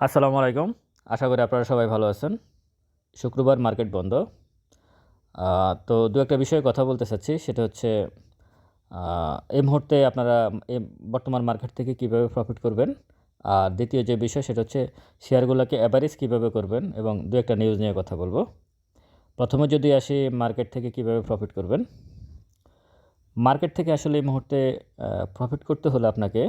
আসসালামু আলাইকুম। আশা করি আপনারা সবাই ভালো আছেন। শুক্রবার মার্কেট বন্ধ। তো দু একটা বিষয়ে কথা বলতে চাচ্ছি। সেটা হচ্ছে এই মুহূর্তে আপনারা বর্তমান মার্কেট থেকে কীভাবে প্রফিট করবেন? আর দ্বিতীয় যে বিষয়, সেটা হচ্ছে শেয়ারগুলোকে অ্যাভারেজ কীভাবে করবেন? এবং দু একটা নিউজ নিয়ে কথা বলব। প্রথমে যদি আসি, মার্কেট থেকে কীভাবে প্রফিট করবেন? মার্কেট থেকে আসলে এই মুহূর্তে প্রফিট করতে হলে আপনাকে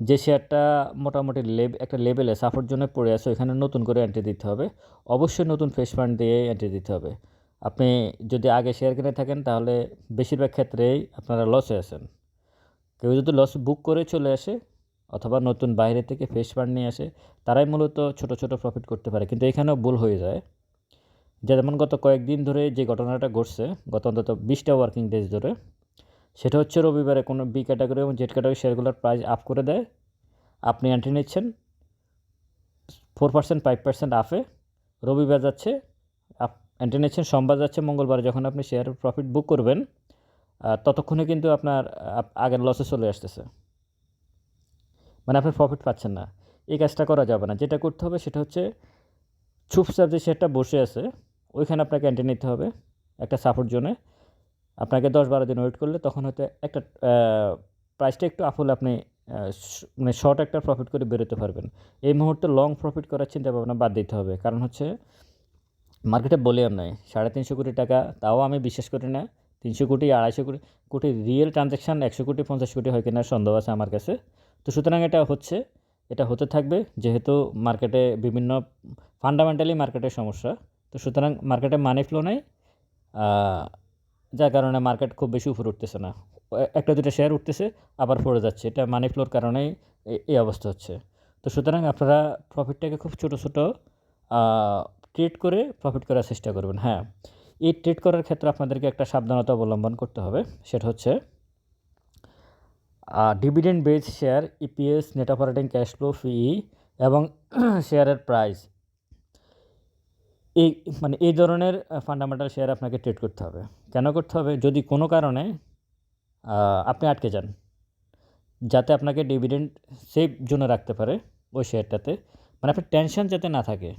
যে শেয়ারটা মোটামুটি লেব, একটা লেভেলে সাপোর্ট জন্য পড়ে আছে, ওইখানে নতুন করে এন্ট্রি দিতে হবে। অবশ্যই নতুন ফ্রেশ ফান্ড দিয়ে এন্ট্রি দিতে হবে। আপনি যদি আগে শেয়ার কিনে থাকেন, তাহলে বেশিরভাগ ক্ষেত্রেই আপনারা লসে আছেন। কেউ যদি লস বুক করে চলে আসে, অথবা নতুন বাইরে থেকে ফ্রেশ ফান্ড নিয়ে আসে, তারাই মূলত ছোট ছোট প্রফিট করতে পারে। কিন্তু এখানেও ভুল হয়ে যায়। যেমন গত কয়েকদিন ধরে যে ঘটনাটা ঘটছে, গত অন্তত বিশটা ওয়ার্কিং ডেজ ধরে সেটা হচ্ছে রবিবারে কোনো বি ক্যাটাগরি এবং জেড ক্যাটাগরি শেয়ারগুলোর প্রাইস আপ করে দেয়। আপনি এন্ট্রি নিচ্ছেন ফোর পার্সেন্ট ফাইভ পার্সেন্ট আফে রবিবার যাচ্ছে, আপ এন্ট্রি নিচ্ছেন, সোমবার যাচ্ছে, মঙ্গলবার যখন আপনি শেয়ার প্রফিট বুক করবেন ততক্ষণে কিন্তু আপনার আগের লসে চলে আসতেছে। মানে আপনি প্রফিট পাচ্ছেন না। এই কাজটা করা যাবে না। যেটা করতে হবে সেটা হচ্ছে চুপচাপ যে শেয়ারটা বসে আছে, ওইখানে আপনাকে এন্ট্রি নিতে হবে একটা সাপোর্ট জোনে আপনাকে দশ বারো দিন ওয়েট করলে তখন হয়তো একটা প্রাইসটা একটু আপ হলে আপনি মানে শর্ট একটা প্রফিট করে বেরোতে পারবেন। এই মুহূর্তে লং প্রফিট করার চিন্তা ভাবনা বাদ দিতে হবে। কারণ হচ্ছে মার্কেটে ভলিউম নাই। সাড়ে তিনশো কোটি টাকা, তাও আমি বিশ্বাস করি না। তিনশো কোটি, আড়াইশো কোটি কোটি রিয়েল ট্রানজ্যাকশান একশো কোটি, পঞ্চাশ কোটি হয় কিনা সন্দেহ আছে আমার কাছে। তো সুতরাং এটা হচ্ছে, এটা হতে থাকবে যেহেতু মার্কেটে বিভিন্ন ফান্ডামেন্টালি মার্কেটের সমস্যা। তো সুতরাং মার্কেটে মানি ফ্লো নাই। যার কারণে মার্কেট খুব বেশি উপরে উঠতেছে না। একটা দুটো শেয়ার উঠতেছে, আবার পড়ে যাচ্ছে। এটা মানি ফ্লোর কারণেই এই অবস্থা হচ্ছে। তো সুতরাং আপনারা প্রফিটটাকে খুব ছোটো ছোটো ট্রেড করে প্রফিট করার চেষ্টা করবেন। হ্যাঁ এই ট্রেড করার ক্ষেত্রে আপনাদেরকে একটা সাবধানতা অবলম্বন করতে হবে। সেটা হচ্ছে dividend base share EPS net operating cash flow fee এবং শেয়ারের প্রাইস এই মানে এই ধরনের ফান্ডামেন্টাল শেয়ার আপনাকে ট্রেড করতে হবে। কেন করতে হবে? যদি কোনো কারণে আপনি আটকে যান, যাতে আপনাকে ডিভিডেন্ড সেভ জন্য রাখতে পারে ওই শেয়ারটাতে মানে আপনার টেনশন যাতে না থাকে।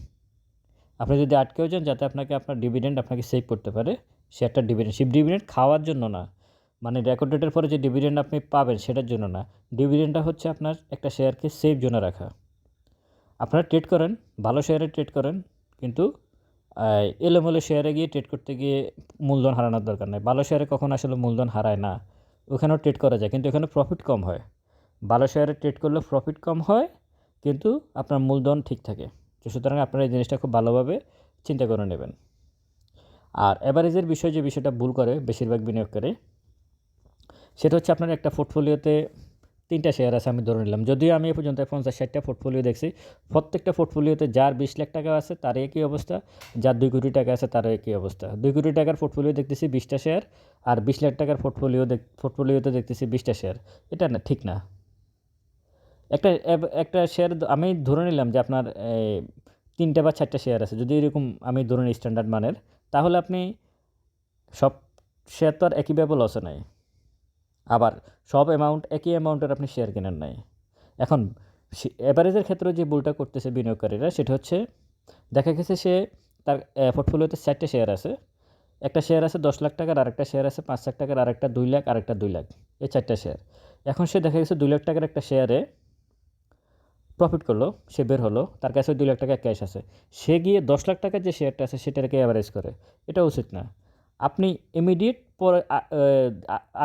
আপনি যদি আটকেও যান, যাতে আপনাকে আপনার ডিভিডেন্ড আপনাকে সেভ করতে পারে শেয়ারটা ডিভিডেন্ড সেই ডিভিডেন্ড খাওয়ার জন্য না। মানে রেকর্ড ডেটের পরে যে ডিভিডেন্ড আপনি পাবেন, সেটার জন্য না। ডিভিডেন্ডটা হচ্ছে আপনার একটা শেয়ারকে সেভ জন্য রাখা। আপনারা ট্রেড করেন, ভালো শেয়ারে ট্রেড করেন, কিন্তু এলোমেলো শেয়ারে গিয়ে ট্রেড করতে গিয়ে মূলধন হারানোর দরকার নেই। ভালো শেয়ারে কখন আসলে মূলধন হারায় না। ওখানেও ট্রেড করা যায়, কিন্তু এখানে প্রফিট কম হয়। ভালো শেয়ারে ট্রেড করলে প্রফিট কম হয়, কিন্তু আপনার মূলধন ঠিক থাকে। তো সুতরাং আপনারা এই জিনিসটা খুব ভালোভাবে চিন্তা করে নেবেন। আর অ্যাভারেজের বিষয় যে বিষয়টা ভুল করে বেশিরভাগ বিনিয়োগকারী, সেটা হচ্ছে আপনার একটা পোর্টফোলিওতে তিনটা শেয়ার আছে আমি ধরে নিলাম। যদিও আমি এ পর্যন্ত পঞ্চাশ ষাটটা পোর্টফোলিও দেখছি, প্রত্যেকটা পোর্টফোলিওতে যার বিশ লাখ টাকা আছে তার একই অবস্থা, যার দুই কোটি টাকা আছে তারও একই অবস্থা। দুই কোটি টাকার পোর্টফোলিও দেখতেছি বিশটা শেয়ার আর বিশ লাখ টাকার পোর্টফোলিও পোর্টফোলিওতে দেখতেছি বিশটা শেয়ার এটা না, ঠিক না। একটা একটা শেয়ার আমি ধরে নিলাম যে আপনার তিনটা বা চারটা শেয়ার আছে। যদি এরকম আমি ধরে নিই স্ট্যান্ডার্ড মানের, তাহলে আপনি সব শেয়ার তো আর একই একইভাবে লসে নাই। আবার সব অ্যামাউন্ট একই অ্যামাউন্টের আপনি শেয়ার কেনেন নাই। এখন অ্যাভারেজের ক্ষেত্রে যে ভুলটা করতেছে বিনিয়োগকারীরা, সেটা হচ্ছে, দেখা গেছে সে তার পোর্টফোলিওতে চারটে শেয়ার আছে। একটা শেয়ার আছে দশ লাখ টাকার, আরেকটা শেয়ার আছে পাঁচ লাখ টাকার, আরেকটা দুই লাখ, আরেকটা দুই লাখ, এই চারটা শেয়ার এখন সে দেখা গেছে দুই লাখ টাকার একটা শেয়ারে প্রফিট করল, সে বের হলো, তার কাছে দুই লাখ টাকা ক্যাশ আছে। সে গিয়ে দশ লাখ টাকার যে শেয়ারটা আছে, সেটাকে অ্যাভারেজ করে। এটা উচিত না। আপনি ইমিডিয়েট পরে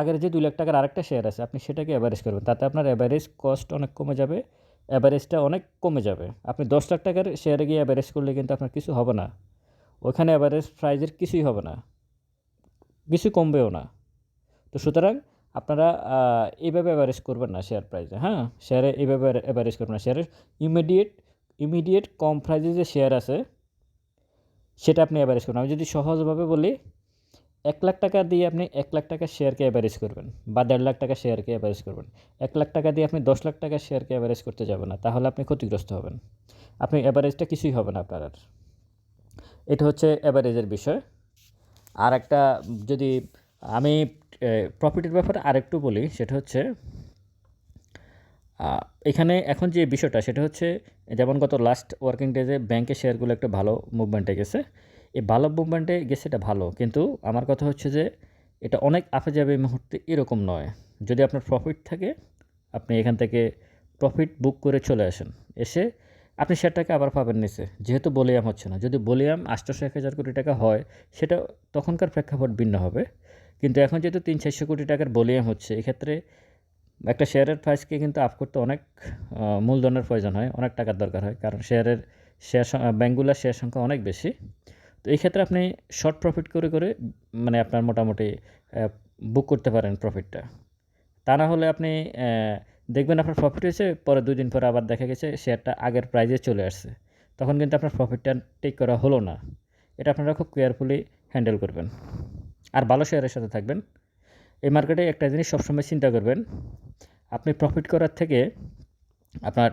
আগের যে দুই লাখ টাকার আরেকটা শেয়ার আছে, আপনি সেটাকে অ্যাভারেজ করবেন। তাতে আপনার অ্যাভারেজ কস্ট অনেক কমে যাবে অ্যাভারেজটা অনেক কমে যাবে। আপনি দশ লাখ টাকার শেয়ারে গিয়ে অ্যাভারেজ করলে কিন্তু আপনার কিছু হবে না। ওখানে অ্যাভারেজ প্রাইজের কিছুই হবে না। কিছু কমবেও না। তো সুতরাং আপনারা এইভাবে অ্যাভারেজ করবেন না শেয়ার প্রাইসে হ্যাঁ? শেয়ারে এইভাবে অ্যাভারেজ করবেন না। শেয়ারের ইমিডিয়েট ইমিডিয়েট কম প্রাইজে যে শেয়ার আছে, সেটা আপনি অ্যাভারেজ করবেন। আমি যদি সহজভাবে বলি এক লাখ টাকা দিয়ে আপনি এক লাখ টাকা শেয়ারকে অ্যাভারেজ করবেন বা দেড় লাখ টাকা শেয়ারকে অ্যাভারেজ করবেন। এক লাখ টাকা দিয়ে আপনি দশ লাখ টাকা শেয়ারকে অ্যাভারেজ করতে যাবেন না, তাহলে আপনি ক্ষতিগ্রস্ত হবেন। আপনি অ্যাভারেজটা কিছুই হবে না আপনার আর। এটা হচ্ছে অ্যাভারেজের বিষয়। আর একটা যদি আমি প্রফিটের ব্যাপারে আরেকটু বলি, সেটা হচ্ছে এখানে এখন যে বিষয়টা, সেটা হচ্ছে, যেমন গত লাস্ট ওয়ার্কিং ডেজে ব্যাংকের শেয়ারগুলো একটা ভালো মুভমেন্টে গেছে। এই ভালো মুভমেন্টে গেছে এটা ভালো। কিন্তু আমার কথা হচ্ছে যে এটা অনেক আপে যাবে এই মুহূর্তে এরকম নয়। যদি আপনার প্রফিট থাকে আপনি এখান থেকে প্রফিট বুক করে চলে আসেন। এসে আপনি শেয়ারটাকে আবার পাবেন নিচে। যেহেতু বলিয়াম হচ্ছে না। যদি বলিয়াম আটশোশো এক হাজার কোটি টাকা হয় সেটা তখনকার প্রেক্ষাপট ভিন্ন হবে। কিন্তু এখন যেহেতু ৩-৪০০ কোটি টাকার বলিয়াম হচ্ছে এক্ষেত্রে একটা শেয়ারের প্রাইসকে কিন্তু আপ করতে অনেক মূলধনের প্রয়োজন হয়, অনেক টাকার দরকার হয়। কারণ শেয়ারের শেয়ার স ব্যাংকগুলার শেয়ার সংখ্যা অনেক বেশি। তো এই ক্ষেত্রে আপনি শর্ট প্রফিট করে, করে মানে আপনার মোটামুটি বুক করতে পারেন প্রফিটটা। তা না হলে আপনি দেখবেন আপনার প্রফিট হয়েছে, পরে ২ দিন পরে আবার দেখা গেছে শেয়ারটা আগের প্রাইজে চলে আসছে। তখন কিন্তু আপনার প্রফিটটা টেক করা হলো না। এটা আপনারা খুব কেয়ারফুলি হ্যান্ডেল করবেন। আর ভালো শেয়ারের সাথে থাকবেন। এই মার্কেটে একটা জিনিস সবসময় চিন্তা করবেন, আপনি প্রফিট করার থেকে আপনার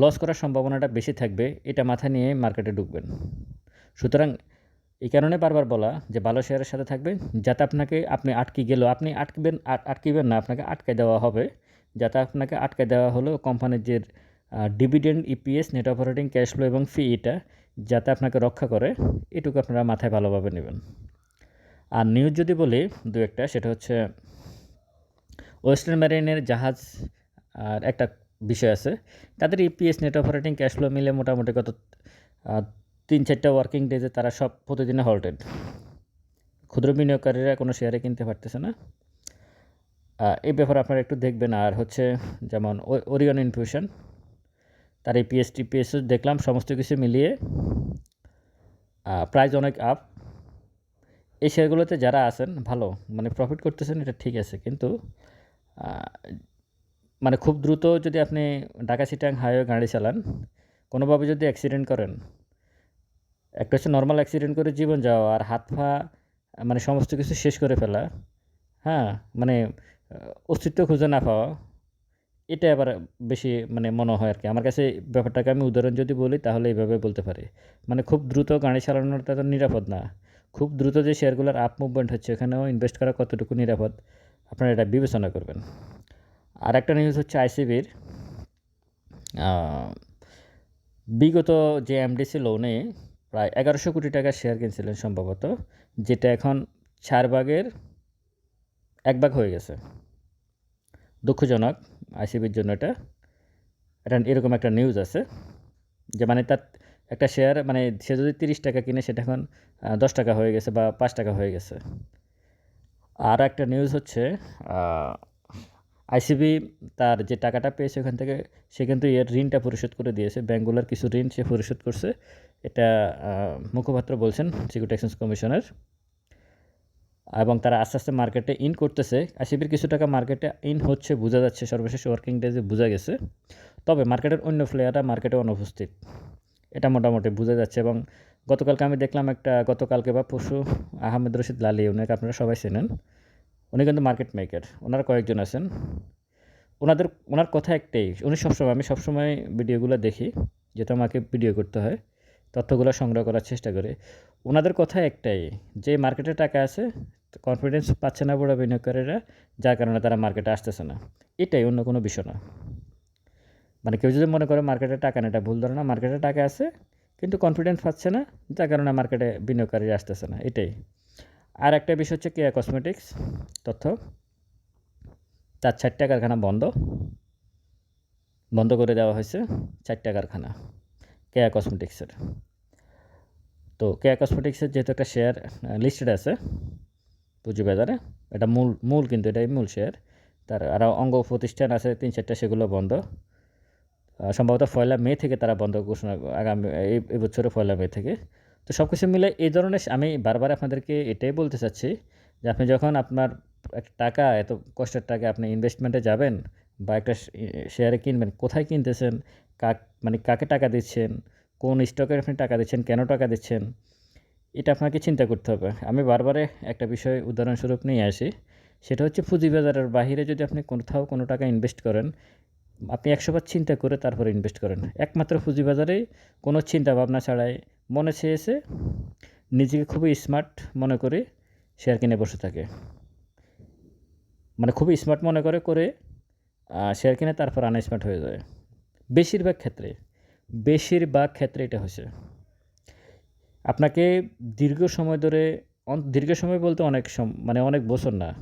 লস করার সম্ভাবনাটা বেশি থাকবে, এটা মাথা নিয়ে মার্কেটে ঢুকবেন। সুতরাং এই কারণে বারবার বলা যে ভালো শেয়ারের সাথে থাকবেন, যাতে আপনাকে আপনি আটকে গেলেও আপনি আটকিবেন আট আটকিবেন না, আপনাকে আটকায় দেওয়া হবে। যাতে আপনাকে আটকায় দেওয়া হলেও কোম্পানির যে dividend, EPS, net operating cash flow এবং ফি এটা যাতে আপনাকে রক্ষা করে, এটুকু আপনারা মাথায় ভালোভাবে নেবেন আর নিউজ যদি বলি দু একটা সেটা হচ্ছে ওয়েস্টার্ন মেরিনের জাহাজ আর একটা বিষয় আছে। তাদের EPS, net operating cash flow মিলে মোটামুটি গত আ ৩-৪ ওয়ার্কিং ডেজে তারা সব প্রতিদিনে হল্টেড। ক্ষুদ্র বিনিয়োগকারীরা কোনো শেয়ারে কিনতে পারতেছে না। এই ব্যাপারে আপনারা একটু দেখবেন। আর হচ্ছে যেমন ওরিয়ন ইনফিউশন তার ইপিএস, টিপিএসও দেখলাম সমস্ত কিছু মিলিয়ে প্রাইস অনেক আপ। এই শেয়ারগুলোতে যারা আছেন ভালো, মানে প্রফিট করতেছেন এটা ঠিক আছে। কিন্তু মানে খুব দ্রুত যদি আপনি ঢাকা-চিটাগাং হাইওয়ে গাড়ি চালান, কোনোভাবে যদি অ্যাক্সিডেন্ট করেন, একটা হচ্ছে নর্মাল অ্যাক্সিডেন্ট করে জীবন যাওয়া আর হাত-পা মানে সমস্ত কিছু শেষ করে ফেলা, হ্যাঁ? মানে অস্তিত্ব খুঁজে না পাওয়া, এটা আবার বেশি মানে মনে হয় আর কি আমার কাছে ব্যাপারটাকে আমি উদাহরণ যদি বলি তাহলে এভাবে বলতে পারি। মানে খুব দ্রুত গাড়ি চালানোটা তো নিরাপদ না। খুব দ্রুত যে শেয়ারগুলোর আপ মুভমেন্ট হচ্ছে এখানেও ইনভেস্ট করা কতটুকু নিরাপদ, আপনারা এটা বিবেচনা করবেন। আর একটা নিউজ হচ্ছে আইসিবির বিগত যে এমডি ছিল উনি প্রায় এগারোশো কোটি টাকার শেয়ার কিনছিলেন সম্ভবত। যেটা এখন চার ভাগের ১ ভাগ হয়ে গেছে। দুঃখজনক, আইসিবির জন্য এটা। এটা এরকম একটা নিউজ আছে। যে মানে তার একটা শেয়ার মানে সে যদি ৳৩০ কিনে, সেটা এখন দশ টাকা হয়ে গেছে বা পাঁচ টাকা হয়ে গেছে। আর একটা নিউজ হচ্ছে আইসিবি তার যে টাকাটা পেয়েছে ওখান থেকে সে কিন্তু এর ঋণটা পরিশোধ করে দিয়েছে। ব্যাংকগুলোর কিছু ঋণ সে পরিশোধ করছে। এটা মুখপাত্র বলছেন সিকিউরিটি এক্সচেঞ্জ কমিশনের। এবং তারা আস্তে, আস্তে মার্কেটে ইন করতেছে। আইসিবির কিছু টাকা মার্কেটে ইন হচ্ছে বোঝা যাচ্ছে সর্বশেষ ওয়ার্কিং ডেজে বোঝা গেছে। তবে মার্কেটের অন্য প্লেয়াররা মার্কেটে অনুপস্থিত। এটা মোটামুটি বোঝা যাচ্ছে এবং গতকালকে আমি দেখলাম একটা গতকালকে বা পরশু আহমেদ রশিদ লালি উনাকে আপনারা সবাই চেনেন। উনি কিন্তু মার্কেট মেকার। ওনারা কয়েকজন আছেন। ওনাদের ওনার কথা একটাই, উনি সবসময় আমি সবসময় ভিডিওগুলো দেখি, যেটা আমাকে ভিডিও করতে হয়। তথ্যগুলো সংগ্রহ করার চেষ্টা করে ওনাদের কথা একটাই যে মার্কেটে টাকা আছে, কনফিডেন্স পাচ্ছে না বড় বিনিয়োগকারীরা, যার কারণে তারা মার্কেটে আসতেছে না। এটাই অন্য কোনো বিষয় না। মানে কেউ যদি মনে করে মার্কেটে টাকা নেই এটা ভুল ধারণা। মার্কেটে টাকা আছে কিন্তু কনফিডেন্স পাচ্ছে না, যার কারণে মার্কেটে বিনিয়োগকারীরা আসতেছে না, এটাই। আরেকটা বিষয় হচ্ছে কেয়া কসমেটিক্স তথ্য। তার ৪ টা কারখানা বন্ধ। বন্ধ করে দেওয়া হয়েছে ৪ টা কারখানা কেয়া কসমেটিক্সের। তো কেয়া কসমেটিক্সের যেহেতু একটা শেয়ার লিস্টেড আছে পুঁজিবাজারে, এটা মূল মূল কিন্তু এটাই মূল শেয়ার। তার আরও অঙ্গ প্রতিষ্ঠান আছে ৩-৪ টা সেগুলো বন্ধ। সম্ভবত পয়লা মে থেকে তারা বন্ধ ঘোষণা আগামী এই বছরের পয়লা মে থেকে। তো সব কিছু মিলে এই ধরনের আমি বারবার আপনাদেরকে এটাই বলতে চাচ্ছি যে আপনি যখন আপনার টাকা এত কষ্টের টাকা আপনি ইনভেস্টমেন্টে যাবেন বা একটা শেয়ারে কিনবেন, কোথায় কিনতেছেন, কাক মানে কাকে টাকা দিচ্ছেন, কোন স্টকে আপনি টাকা দিচ্ছেন, কেন টাকা দিচ্ছেন, এটা আপনাকে চিন্তা করতে হবে। আমি বারবারে একটা বিষয় উদাহরণস্বরূপ নিয়ে আসি। সেটা হচ্ছে পুঁজিবাজারের বাহিরে যদি আপনি কোথাও কোনো টাকা ইনভেস্ট করেন, আপনি একশোবার চিন্তা করে তারপরে ইনভেস্ট করেন। একমাত্র পুঁজিবাজারেই কোনো চিন্তা ভাবনা ছাড়াই মনে চেয়েছে নিজেকে খুবই স্মার্ট মনে করে শেয়ার কিনে বসে থাকে। মানে খুবই স্মার্ট মনে করে, করে শেয়ার কিনে তারপর আনস্মার্ট হয়ে যায়। বেশিরভাগ ক্ষেত্রে বেশিরভাগ ক্ষেত্রে এটা হয়েছে। আপনাকে দীর্ঘ সময় ধরে দীর্ঘ সময় বলতে অনেক মানে অনেক বছর না।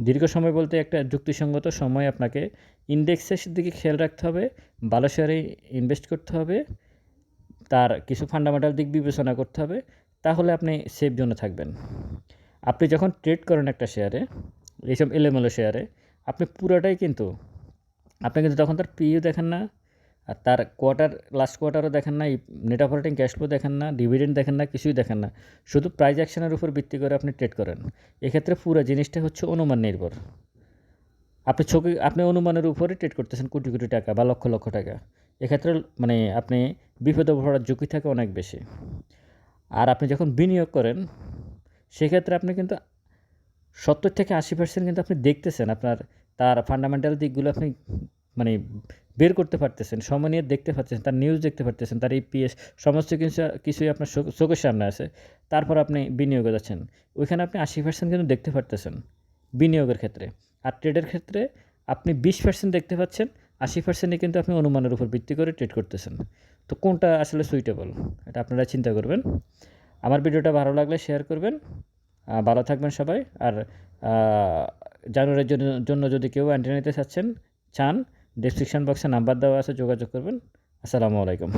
দীর্ঘ সময় বলতে একটা যুক্তিসঙ্গত সময় আপনাকে ইন্ডেক্সের দিকে খেয়াল রাখতে হবে ভালো শেয়ারে ইনভেস্ট করতে হবে তার কিছু ফান্ডামেন্টাল দিক বিবেচনা করতে হবে, তাহলে আপনি সেফ জোনে থাকবেন। আপনি যখন ট্রেড করেন একটা শেয়ারে এইসব এলোমেলো শেয়ারে আপনি পুরোটাই কিন্তু, আপনি কিন্তু তখন তার পিইও দেখেন না, আর তার কোয়ার্টার লাস্ট কোয়ার্টারও দেখেন না নেট অপারেটিং ক্যাশ ফ্লো দেখেন না ডিভিডেন্ড দেখেন না, কিছুই দেখেন না। শুধু প্রাইজ অ্যাকশনের উপর ভিত্তি করে আপনি ট্রেড করেন। এক্ষেত্রে পুরো জিনিসটা হচ্ছে অনুমান নির্ভর। আপনি ছবি, আপনি অনুমানের উপরে ট্রেড করতেছেন কোটি কোটি টাকা বা লক্ষ লক্ষ টাকা। এক্ষেত্রে মানে আপনি বিপদে পড়ার ঝুঁকি থাকে অনেক বেশি। আর আপনি যখন বিনিয়োগ করেন, সেক্ষেত্রে আপনি কিন্তু সত্তর থেকে আশি পার্সেন্ট কিন্তু আপনি দেখতেছেন, আপনার তার ফান্ডামেন্টাল দিকগুলো আপনি মানে বের করতে পারতেছেন, সময় নিয়ে দেখতে পারতেছেন, তার নিউজ দেখতে পারতেছেন, তার ইপিএস সমস্ত কিছু, কিছুই আপনার চোখ- চোখের সামনে আছে। তারপর আপনি বিনিয়োগে যাচ্ছেন, ওইখানে আপনি আশি পার্সেন্ট কিন্তু দেখতে পারতেছেন বিনিয়োগের ক্ষেত্রে। আর ট্রেডের ক্ষেত্রে আপনি বিশ পার্সেন্ট দেখতে পাচ্ছেন আশি পার্সেন্টে কিন্তু আপনি অনুমানের উপর ভিত্তি করে ট্রেড করতেছেন। তো কোনটা আসলে সুইটেবল এটা আপনারা চিন্তা করবেন। আমার ভিডিওটা ভালো লাগলে শেয়ার করবেন। ভালো থাকবেন সবাই। আর জানুয়ারির জন্য যদি কেউ অ্যান্টেনা নিতে চাচ্ছেন, চান ডিসক্রিপশন বক্সে নাম্বার দেওয়া আছে, যোগাযোগ করবেন। আসসালামু আলাইকুম।